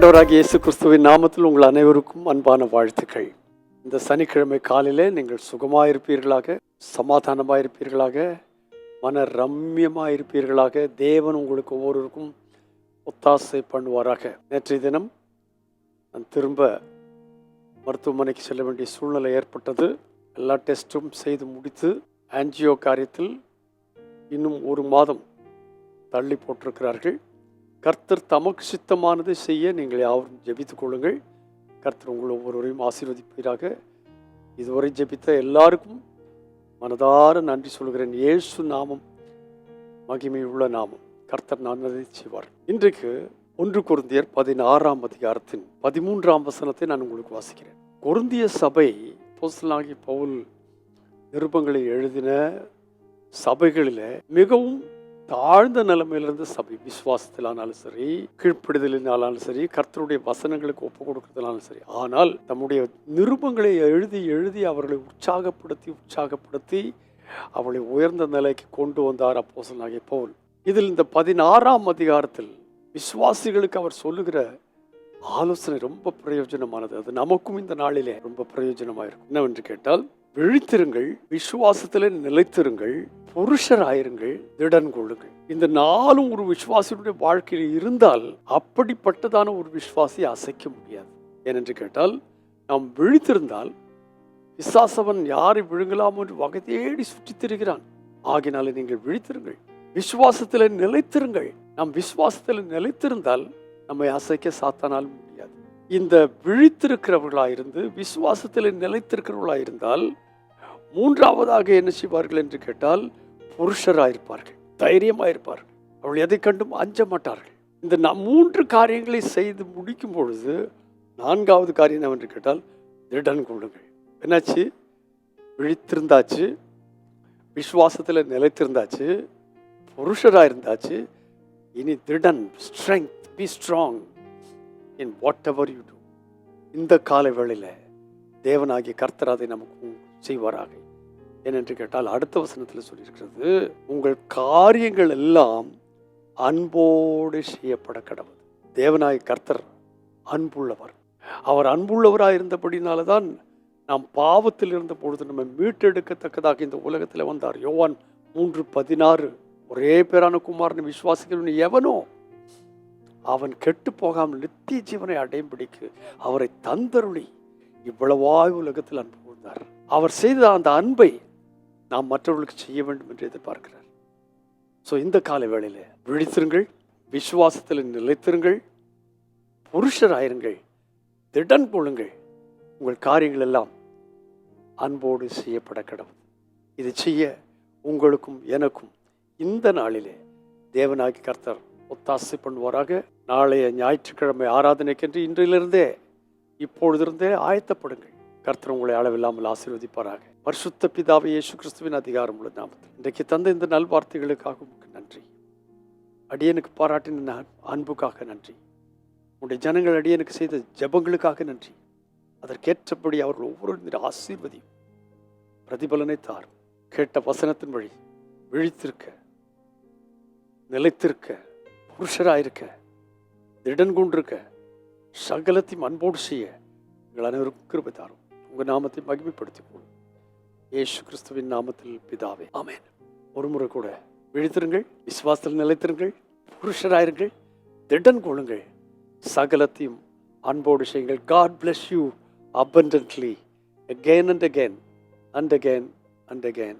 ஆண்டவராகிய இயேசு கிறிஸ்துவின் நாமத்தில் உங்கள் அனைவருக்கும் அன்பான வாழ்த்துக்கள். இந்த சனிக்கிழமை காலையிலே நீங்கள் சுகமாயிருப்பீர்களாக சமாதானமாயிருப்பீர்களாக மன ரம்யமாயிருப்பீர்களாக தேவன் உங்களுக்கு ஒவ்வொருவருக்கும் ஒத்தாசை பண்ணுவாராக. நேற்றைய தினம் நான் திரும்ப மருத்துவமனைக்கு செல்ல வேண்டிய சூழ்நிலை ஏற்பட்டது. எல்லா டெஸ்ட்டும் செய்து முடித்து ஆன்ஜியோ காரியத்தில் இன்னும் ஒரு மாதம் தள்ளி போட்டிருக்கிறார்கள். கர்த்தர் தமக்கு சித்தமானதை செய்ய நீங்கள் யாவரும் ஜெபித்துக் கொள்ளுங்கள். கர்த்தர் உங்கள் ஒவ்வொருவரையும் ஆசீர்வதிப்பீராக. இதுவரை ஜெபித்த எல்லாருக்கும் மனதார நன்றி சொல்கிறேன். ஏசு நாமம் மகிமையுள்ள நாமம். கர்த்தர் நல்லதை செய்வார். இன்றைக்கு ஒன்று குருந்தியர் பதினாறாம் அதிகாரத்தின் பதிமூன்றாம் வசனத்தை நான் உங்களுக்கு வாசிக்கிறேன். கொருந்திய சபை போசலாகி பவுல் நிருபங்களை எழுதின சபைகளில் மிகவும் தாழ்ந்த நிலைமையிலிருந்து சபை விசுவாசத்திலானாலும் சரி கீழ்ப்படுதலினாலும் சரி கர்த்தருடைய வசனங்களுக்கு ஒப்பு கொடுக்கறதுனாலும் சரி. ஆனால் தம்முடைய நிருபங்களை எழுதி எழுதி அவர்களை உற்சாகப்படுத்தி உற்சாகப்படுத்தி அவளை உயர்ந்த நிலைக்கு கொண்டு வந்தார் அப்போசனாகிய பவுல். இதில் இந்த பதினாறாம் அதிகாரத்தில் விசுவாசிகளுக்கு அவர் சொல்லுகிற ஆலோசனை ரொம்ப பிரயோஜனமானது. அது நமக்கும் இந்த நாளிலே ரொம்ப பிரயோஜனமாக இருக்கும் என்னவென்று கேட்டால் விழித்திருங்கள் விசுவாசத்தில் நிலைத்திருங்கள் புருஷராயிருங்கள் திடன் கொள்ளுங்கள். இந்த நாளும் ஒரு விசுவாசியுடைய வாழ்க்கையில் இருந்தால் அப்படிப்பட்டதான ஒரு விசுவாசி அசைக்க முடியாது. ஏனென்று கேட்டால் நாம் விழித்திருந்தால் விசாசவன் யாரை விழுங்கலாம் என்று வகை தேடி சுற்றித் திரிகிறான் ஆகினாலே நீங்கள் விழித்திருங்கள் விசுவாசத்தில் நிலைத்திருங்கள். நாம் விசுவாசத்தில் நிலைத்திருந்தால் நம்மை அசைக்க சாத்தானால் முடியாது. இந்த விழித்திருக்கிறவர்களாக இருந்து விசுவாசத்தில் நிலைத்திருக்கிறவர்களாயிருந்தால் மூன்றாவதாக என்ன செய்வார்கள் என்று கேட்டால் புருஷராயிருப்பார்கள் தைரியமாயிருப்பார்கள். அவள் எதை கண்டும் அஞ்ச மாட்டார்கள். இந்த நம் மூன்று காரியங்களை செய்து முடிக்கும் பொழுது நான்காவது காரியம் என்னவென்று கேட்டால் திடன் கொள்ளுங்கள். என்னாச்சு? விழித்திருந்தாச்சு விசுவாசத்தில் நிலைத்திருந்தாச்சு புருஷராக இருந்தாச்சு இனி திடன் strength be strong in whatever you do இந்த கால வேளையில் தேவனாகிய கர்த்தர் அதை நமக்கு செய்வாராக. ஏனென்று கேட்டால் அடுத்த வசனத்தில் சொல்லியிருக்கிறது உங்கள் காரியங்கள் எல்லாம் அன்போடு செய்யப்பட கடவுள். தேவனாய் கர்த்தர் அன்புள்ளவர். அவர் அன்புள்ளவராக இருந்தபடினால தான் நாம் பாவத்தில் இருந்த பொழுது நம்ம மீட்டெடுக்கத்தக்கதாக இந்த உலகத்தில் வந்தார். யோவான் மூன்று பதினாறு ஒரே பேரான குமாரனை விசுவாசிக்கிறவன் எவனோ அவன் கெட்டு போகாமல் நித்திய ஜீவனை அடையும்படிக்கு அவரை தந்தருளி இவ்வளவாய் உலகத்தில் அன்பு கூர்ந்தார் அவர் செய்த அந்த அன்பை நாம் மற்றவர்களுக்கு செய்ய வேண்டும் என்று எதிர்பார்க்கிறார். ஸோ இந்த கால வேளையில் விழித்திருங்கள் விசுவாசத்தில் நிலைத்திருங்கள் புருஷராயிருங்கள் திடன் கொள்ளுங்கள் உங்கள் காரியங்கள் எல்லாம் அன்போடு செய்யப்பட கடவுள். இதை செய்ய உங்களுக்கும் எனக்கும் இந்த நாளிலே தேவனாகி கர்த்தர் ஒத்தாசை பண்ணுவாராக. நாளைய ஞாயிற்றுக்கிழமை ஆராதனைக்கென்று இன்றிலிருந்தே இப்பொழுதிருந்தே ஆயத்தப்படுங்கள். கர்த்தர் உங்களை அளவில்லாமல் ஆசீர்வதிப்பாராக. பரிசுத்த பிதாவை இயேசு கிறிஸ்துவின் அதிகாரம் உள்ள நாமத்தில் இன்றைக்கு தந்த இந்த நல்வார்த்தைகளுக்காக உங்களுக்கு நன்றி. அடியனுக்கு பாராட்டின அன்புக்காக நன்றி. உடைய ஜனங்கள் அடியனுக்கு செய்த ஜெபங்களுக்காக நன்றி. அதற்கேற்றபடி அவர்கள் ஒவ்வொரு ஆசீர்வதியும். பிரதிபலனை தாரும். கேட்ட வசனத்தின் வழி விழித்திருக்க நிலைத்திருக்க புருஷராயிருக்க திருடன் கொண்டிருக்க சகலத்தையும் அன்போடு செய்ய எங்கள் அனைவருக்கும் கிருபை தாரும். உங்கள் நாமத்தை மகிமைப்படுத்திக் கொள்ளும் இயேசு கிறிஸ்துவின் நாமத்தில் பிதாவே ஆமேன். ஒரு முறை கூட விழித்திருங்கள் விசுவாசத்தில் நிலைத்திருங்கள் புருஷராயிருங்கள் திடன் கொள்ளுங்கள். சகலத்தையும் அன்போடு செய்யுங்கள். God bless you abundantly again and again and again and again.